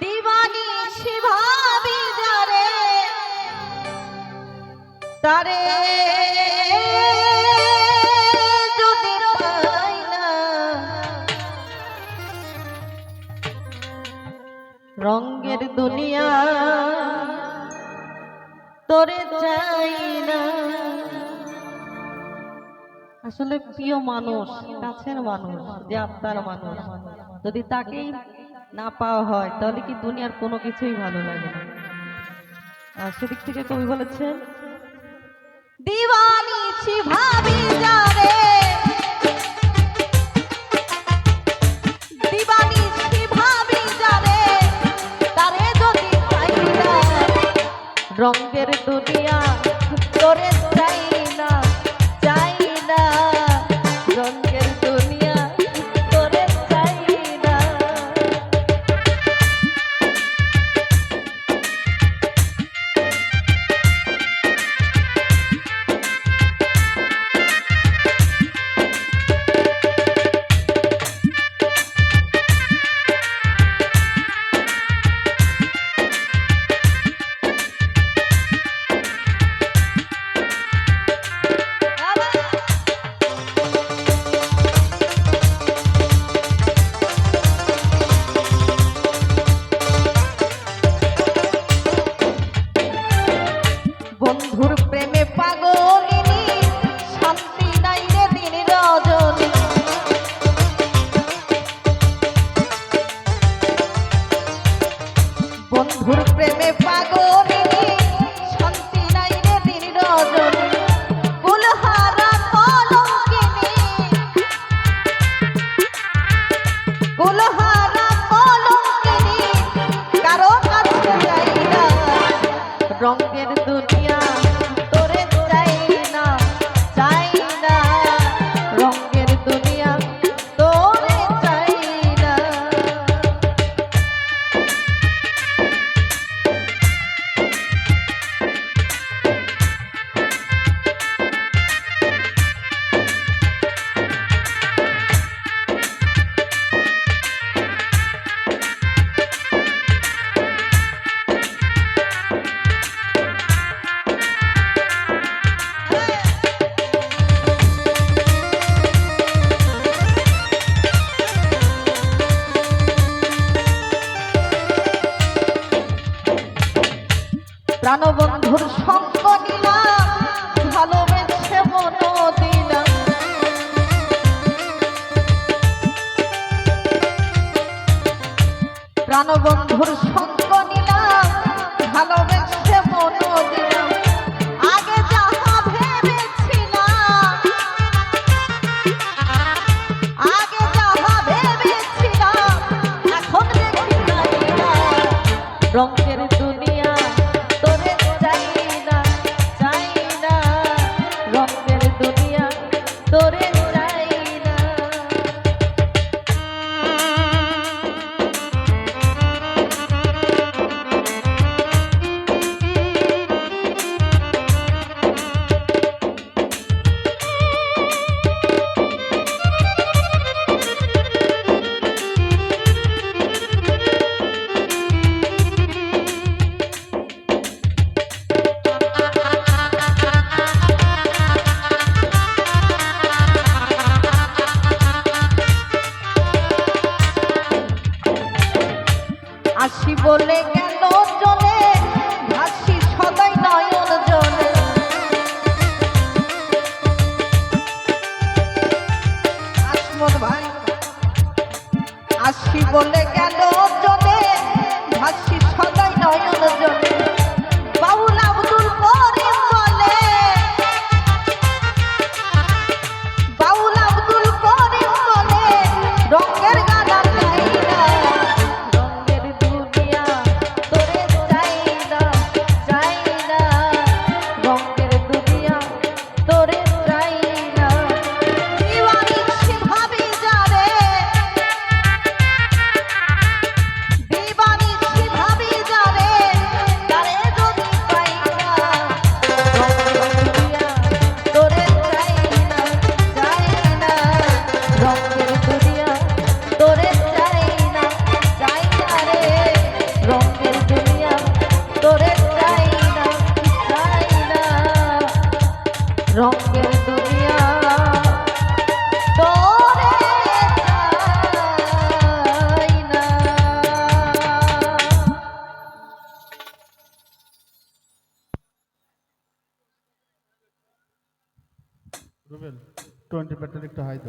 দিবানী শিভাবি যারে, তারে না। রঙের দুনিয়া তোরে চাই না। আসলে প্রিয় মানুষ, কাছের মানুষ, যে মানুষ, যদি তাকেই না পাওয়া হয় তাহলে কি দুনিয়ার কোনো কিছুই ভালো লাগে না? আর সেদিক থেকে কবি বলেছেন রঙের দুনিয়া তোরে তোরাই জানো সঙ্গ নিলাম ভালোবেসে মন দিলাম। প্রাণবন্ধুর সঙ্গ রঙের দুনিয়া তোরে চাই না। রুবেল টোয়েন্টি ব্যাটারি একটু হাই দাও।